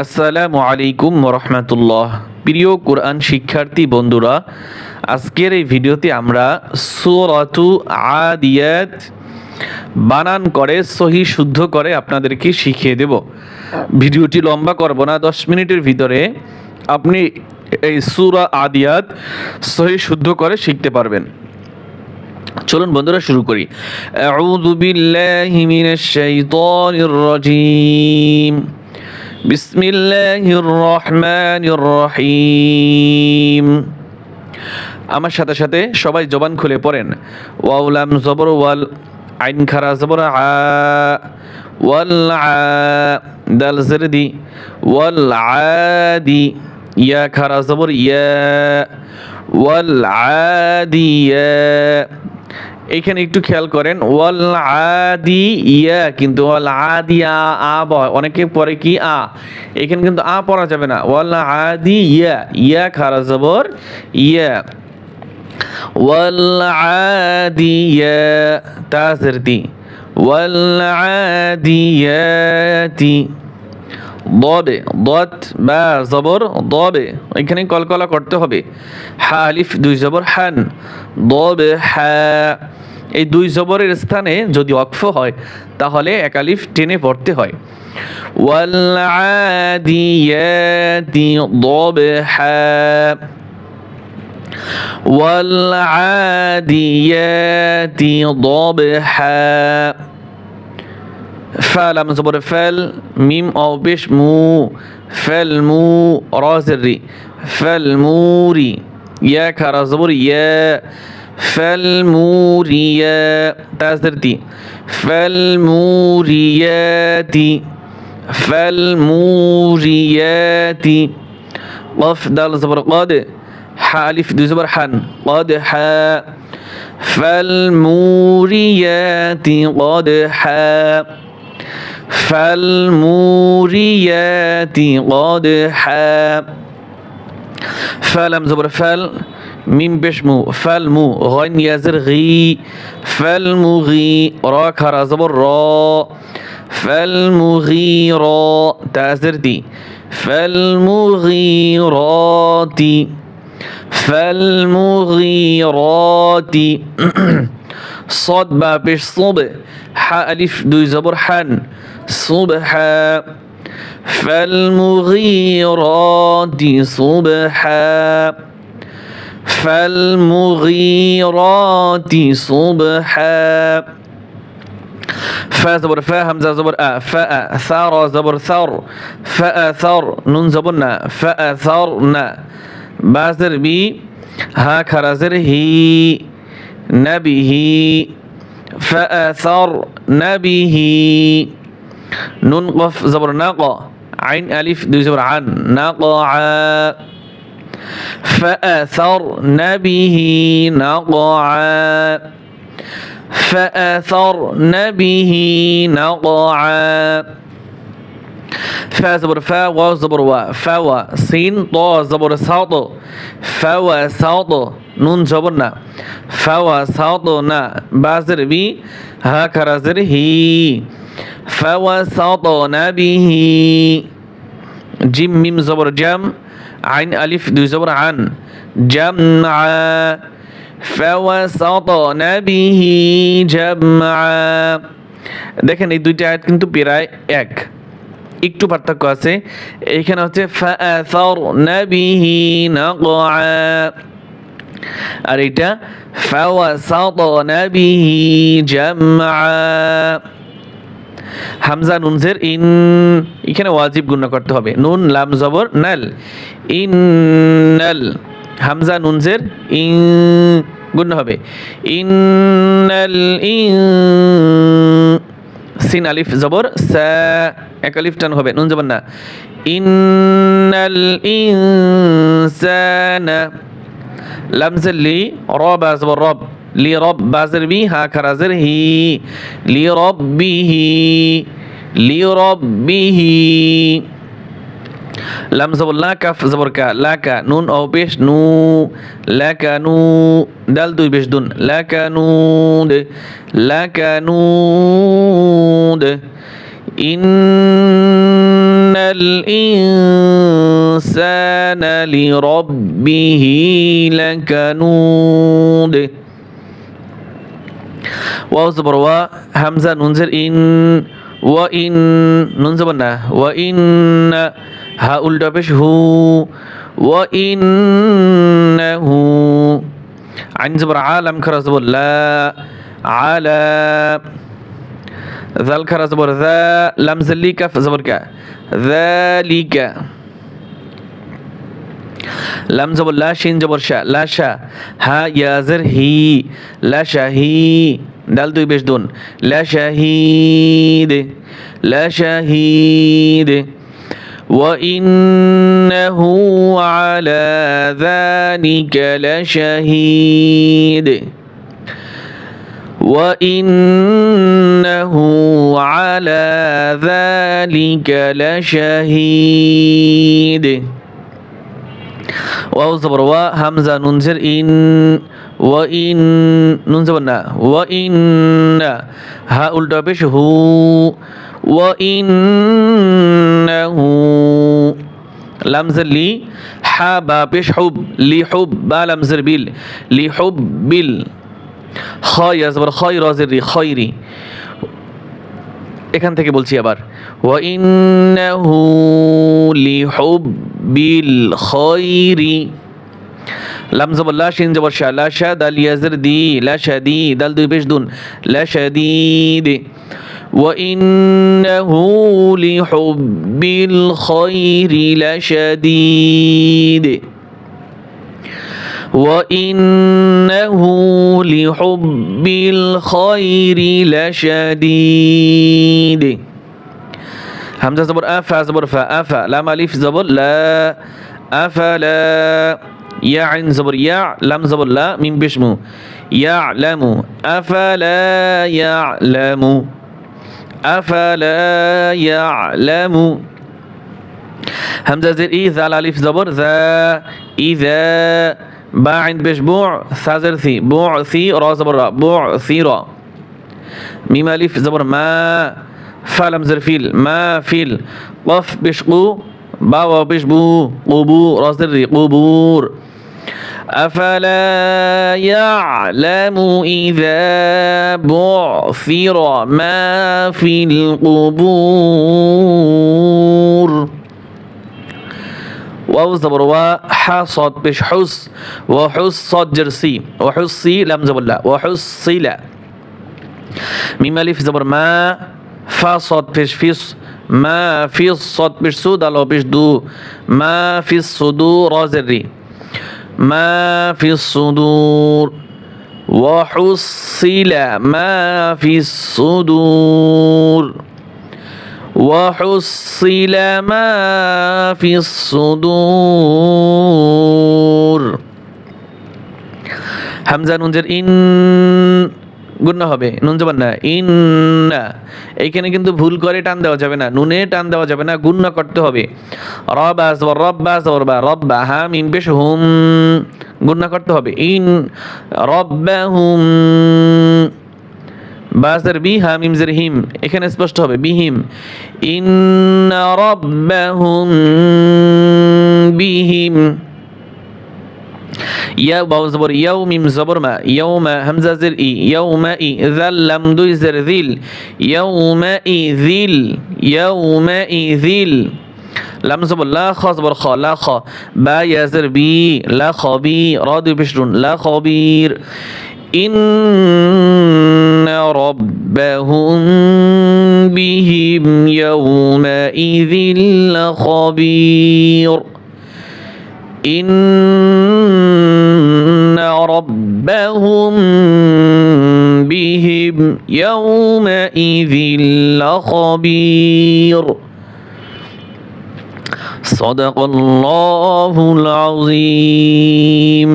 আসসালামু আলাইকুম রহমতুল্লাহ প্রিয় কোরআন শিক্ষার্থী বন্ধুরা, আজকের এই ভিডিওতে আমরা সুরাতু আদিয়াত বানান করে, সহি শুদ্ধ করে আপনাদেরকে শিখিয়ে দেব। ভিডিওটি লম্বা করব না, দশ মিনিটের ভিতরে আপনি এই সুরা আদিয়াত সহি শুদ্ধ করে শিখতে পারবেন। চলুন বন্ধুরা, শুরু করি। আউযু বিল্লাহি মিনাশ শাইতানির রাজিম। বিসমিল্লাহির রহমানির রহিম আমার সাথে সাথে সবাই জবান খুলে পড়েন। ওয়াউলাম জবর ওয়াল আইন খারা জবর আ, ওয়াল আ, দাল জরদি, ওয়াল আদি, ইয়া খারা জবর ইয়া, ওয়াল আদিয়া এখানে একটু খেয়াল করেন, ওয়াল আদি ইয়া কিন্তু, ওয়াল আদিয়া আ বয় অনেকে পরে কি আ, এখানে কিন্তু আ পড়া যাবে না, ওয়াল আদি ইয়া ইয়া খারা জবর, ইয়া, ওয়াল আদিয়া তাজরতি ওয়াল আদিয়াতি দবে দত বা জবর দবে এখানে কলকলা করতে হবে হা আলিফ দুই জবর হান দবে হা এই দুই জবরের স্থানে যদি অক্ফ হয় তাহলে এক আলিফ টেনে পড়তে হয় ওয়াল আদিয়াতি ضبحا والعاديات ضبحا فعل من زبر فعل ميم أو بش مو فالمو رازري فالموري يا كرا زبر يا. فالموريا تازرتي فالموريات فالموريات قف دال زبر قاد حالف دو زبر حن قاد حا. فالموريات قدحا فالموريات قدحا فلم زبر فل ميم بشمو فالمو غين يزر غي فالمغي را كرا زبر را فالمغيرا تازر دي فالمغيرات فالمغيرات صاد ما بيش সোব হা الف دو زبر হান صبحا فالمغيرات صبحا فالمغيرات صبحا فا زبر فا همزة زبر أ. فا ثار زبر ثر. فا ثر. نون زبرنا فا ثرنا بازر بي. ها زر هي. نبه فأثر نبه নুন زبر জবর عين ألف আলিফ দুই জবর আন নাক فأثر به نقعا فأثرن به نقعا فا زبر فا واو زبر وا. فا وا. سين طا زبر ساط فا وا ساط নুন জবর না। ফাওয়া সাউত না, বাজের বি, হা খারাজের হি। ফাওয়া সাউত না বিহি জিম, মিম জবর জাম, আইন, আলিফ, দুই জবর আন। জাম ফাওয়াসাতনা বিহি জামআ দেখেন এই দুইটা আয়াত কিন্তু প্রায় এক। একটু পার্থক্য আছে। এখানে হচ্ছে ফাআসারনা বিহি নাকআ আর এটা হামজা নুনজের ইন, এখানে ওয়াজিব গুণ করতে হবে। নুন, লাম, জবর, নাল। ইন্নাল। হামজা নুনজের ইন গুণ হবে। ইন্নাল ইন, সিন, আলিফ, জবর, সা, এক আলিফ টান হবে। নুন, জবর না। ইন্নাল ইনসানা। লামজের লি, রব জবর রব, লি রব বাজের বি হা খারাজের হি, লি রব্বিহি লি রব্বিহি লাম জবর লা কাফ জবর কা, লা কা নুন ও পেশ নু, লা কা নু, দাল দুই পেশ দুন, লা নু দে, লা নু দে। ইন الإنسان لربه لكنود ওয়াও জবর ওয়া হামজা নুনজের ইন ওয়া ইন নুন জবর না ওয়া ইন হা উল্টা পেশ হু ওয়া ইন হু আইন জবর আলাম খারা ذل خرا زبر ذا لمز زلي كف زبر كا. ذلك لمز زبر لا شين زبر شا لا شا. ها يازر هي لا شاهي دال دوي بيش دون. لا شهيد لا شهيد وإنه على ذلك لشهيد. وإنه على ذلك لشهيد ওয়াও জবর ওয়া হামজা নুন জের ইন ওয়া ইন নুন জবর না ওয়া ইন হা উল্টা পেশ হু ওয়া ইন হু লাম জের লি হা বা পেশ হুব লি হুব বা লাম জের বিল লি হুব বিল খয় জবর খয় রজের রি খয়রি এখান থেকে বলছি আবার ওয়াইন্নাহু লিহুব্বিল খৈরি লাম জবর লা শিন জবর শা লা শা দাল ইয়াজর দি লা শাদি দাল দুই পেশ দুন লা শাদিদ وإنه لحب الخير لشديد وإنه لحب الخير لشديد. همزة زبر أفا زبر فا أفا لام ألف زبر لا أفلا يا عين زبر يا لام زبر لا من بشمو يعلم أفلا يعلم أفلا يعلم همزة زر إي ذال ألف زبر ذا إذا باعن بش بوع ثازر ثي. بوع ثي را زبر را. بوع ثي را. ميم ألف زبر ما. فالم زرفيل ما فيل. قف بشقو باو بشبو قبور راس قبور أفلا يعلم إذا بعثر ما في القبور. واو زبر وا ح صاد بش حس وحس صاد جرسي وحسي لم زبر لا وحسيلا ميم ألف زبر ما فا صاد بش فيس ما في صاد بش سود الله بش دو. ما في الصدور رازري ما في الصدور وحصل ما في الصدور وحصل ما في الصدور হামজা নুনজের ইন গুন্না হবে নুন যাবেন না ইন না এইখানে কিন্তু ভুল করে টান দেওয়া যাবে না নুনে টান দেওয়া যাবে না গুন্না করতে হবে রব আসবর রব আসবর বা রব হা মিম পেশ হুম গুন্না করতে হবে ইন রব্বা হুম বাজার বি, হা, মিম, জের, হিম, এখানে স্পষ্ট হবে, বিহিম। ইন্না রাব্বাহুম বিহিম। ইয়া বাউ জবর, ইয়াউ, মিম, জবর, মা ইয়াউমা হামজা, জের, ই ইয়াউমা ই, যাল, লাম, দুই, জের যিল ইয়াউমা ই যিল ইয়াউমা ই যিল লাম, জবর, লা, খ, জবর, খ, লা, খ। বা ইয়াজের বি, লা খবি র, দুই পেশরুন লা খবির إن ربهم بهم يومئذ لخبير. إن ربهم بهم يومئذ لخبير. صدق الله العظيم.